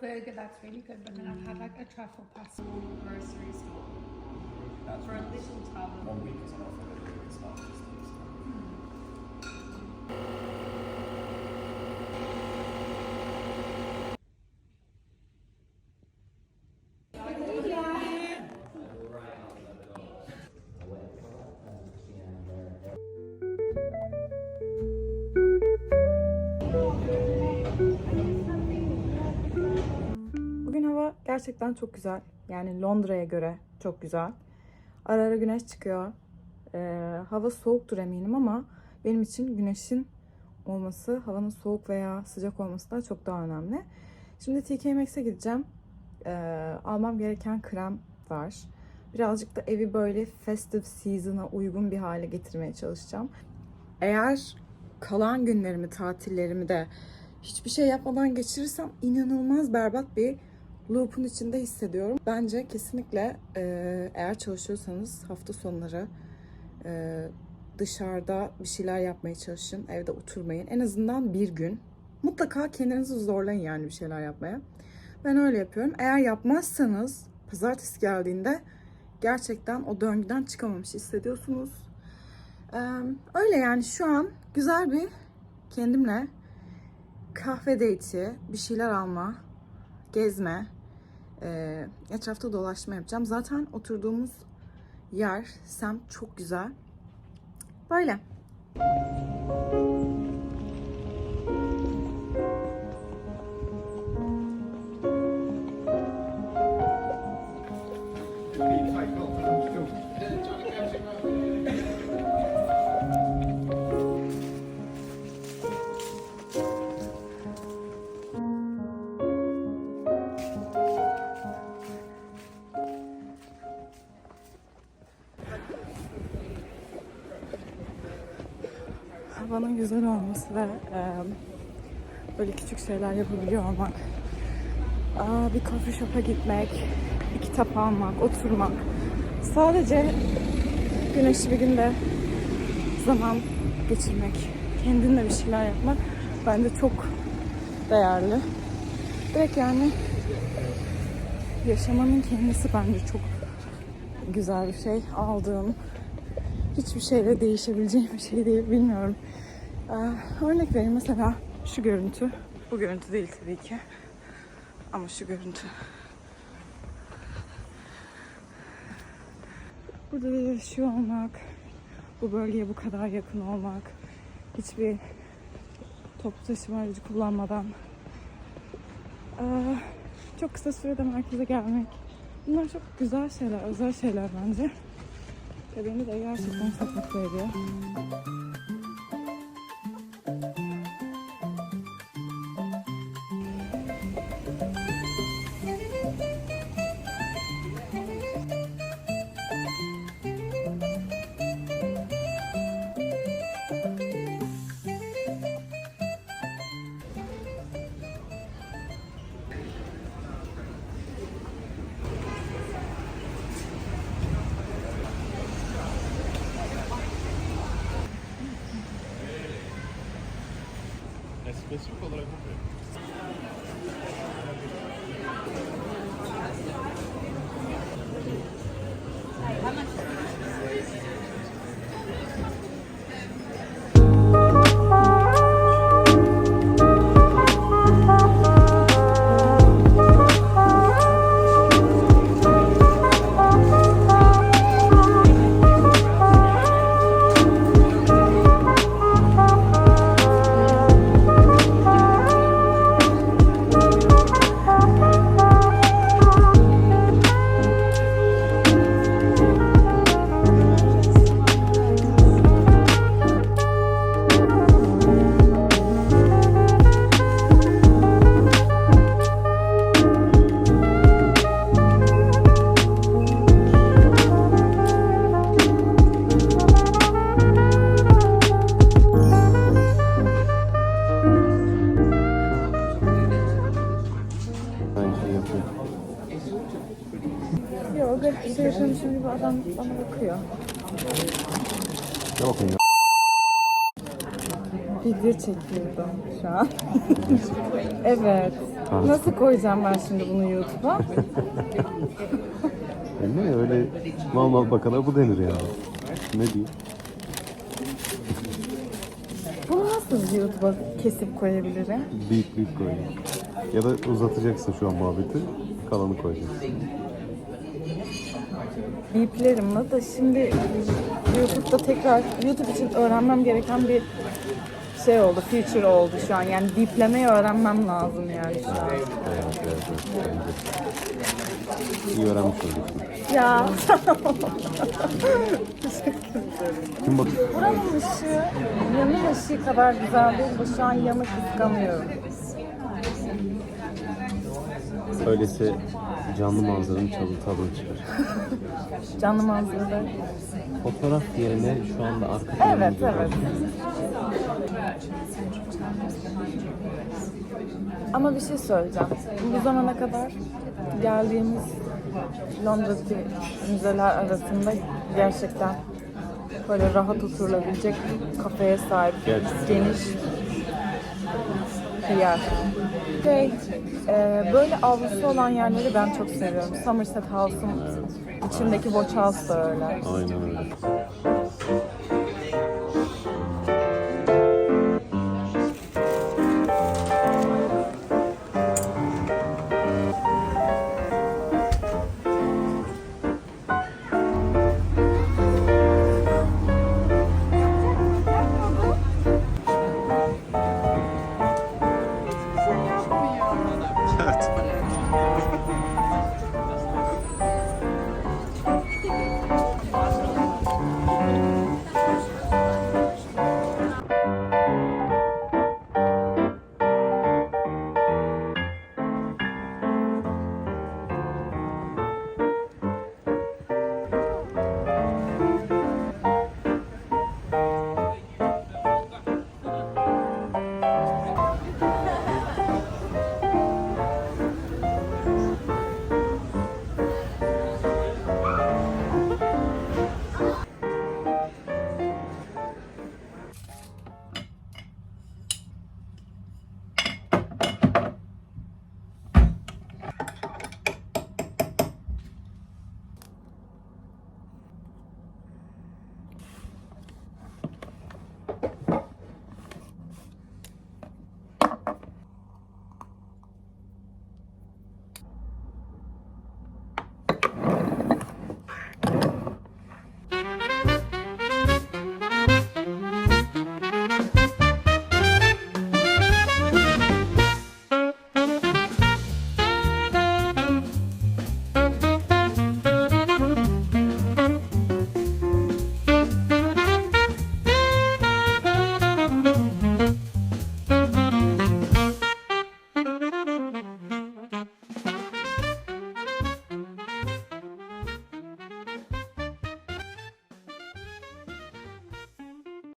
that's really good. But then I've had like a truffle pasta. grocery store That's for a little tub. one week is enough for the it's gerçekten çok güzel. Yani Londra'ya göre çok güzel. Ara ara güneş çıkıyor. Ee, hava soğuktur eminim ama benim için güneşin olması, havanın soğuk veya sıcak olması da çok daha önemli. Şimdi TK Maxx'e gideceğim. Ee, almam gereken krem var. Birazcık da evi böyle festive season'a uygun bir hale getirmeye çalışacağım. Eğer kalan günlerimi, tatillerimi de hiçbir şey yapmadan geçirirsem inanılmaz berbat bir loop'un içinde hissediyorum. Bence kesinlikle e, eğer çalışıyorsanız hafta sonları e, dışarıda bir şeyler yapmaya çalışın. Evde oturmayın. En azından bir gün. Mutlaka kendinizi zorlayın yani bir şeyler yapmaya. Ben öyle yapıyorum. Eğer yapmazsanız pazartesi geldiğinde gerçekten o döngüden çıkamamış hissediyorsunuz. Ee, öyle yani şu an güzel bir kendimle kahve date'i, bir şeyler alma, gezme, e, etrafta dolaşma yapacağım. Zaten oturduğumuz yer, semt çok güzel. Böyle. Havanın güzel olması ve böyle küçük şeyler yapabiliyor olmak. Aa, bir coffee shop'a gitmek, bir kitap almak, oturmak. Sadece güneşli bir günde zaman geçirmek, kendinle bir şeyler yapmak bence çok değerli. Direkt yani yaşamanın kendisi bence çok güzel bir şey. Aldığım hiçbir şeyle değişebileceğim bir şey değil bilmiyorum. Ee, örnek vereyim mesela şu görüntü. Bu görüntü değil tabii ki. Ama şu görüntü. Burada da yaşıyor olmak, bu bölgeye bu kadar yakın olmak, hiçbir toplu taşıma aracı kullanmadan ee, çok kısa sürede merkeze gelmek. Bunlar çok güzel şeyler, özel şeyler bence. Ve beni de gerçekten çok mutlu ediyor. destek olarak bu adam bana bakıyor. Ne bakın ya? video çekiyordum şu an. evet. Tamam. Nasıl koyacağım ben şimdi bunu YouTube'a? E ne öyle mal mal bakana bu denir yani. Ne diyeyim? Bunu nasıl YouTube'a kesip koyabilirim? Büyük büyük koy. Ya da uzatacaksın şu an muhabbeti. Kalanı koyacaksın. Biplerim la da şimdi YouTube'da tekrar YouTube için öğrenmem gereken bir şey oldu, feature oldu şu an. Yani biplemeyi öğrenmem lazım yani şu an. Evet, evet, evet. Bence. İyi öğrenmiş olduk. Ya Kim bak? buranın ışığı, yanım ışığı kadar güzel değil ve şu an yanı kıskanıyorum. Öyleyse canlı manzaranın çalı tadını çıkar. Canlı manzarada. Fotoğraf yerine şu anda arka Evet, planımızı evet. Ama bir şey söyleyeceğim. Bu zamana kadar geldiğimiz Londra'daki müzeler arasında gerçekten böyle rahat oturulabilecek kafeye sahip Gerçekten. geniş bir yer. Şey, e, böyle avlusu olan yerleri ben çok seviyorum. Somerset House'un içindeki Watch House da öyle. Aynen öyle.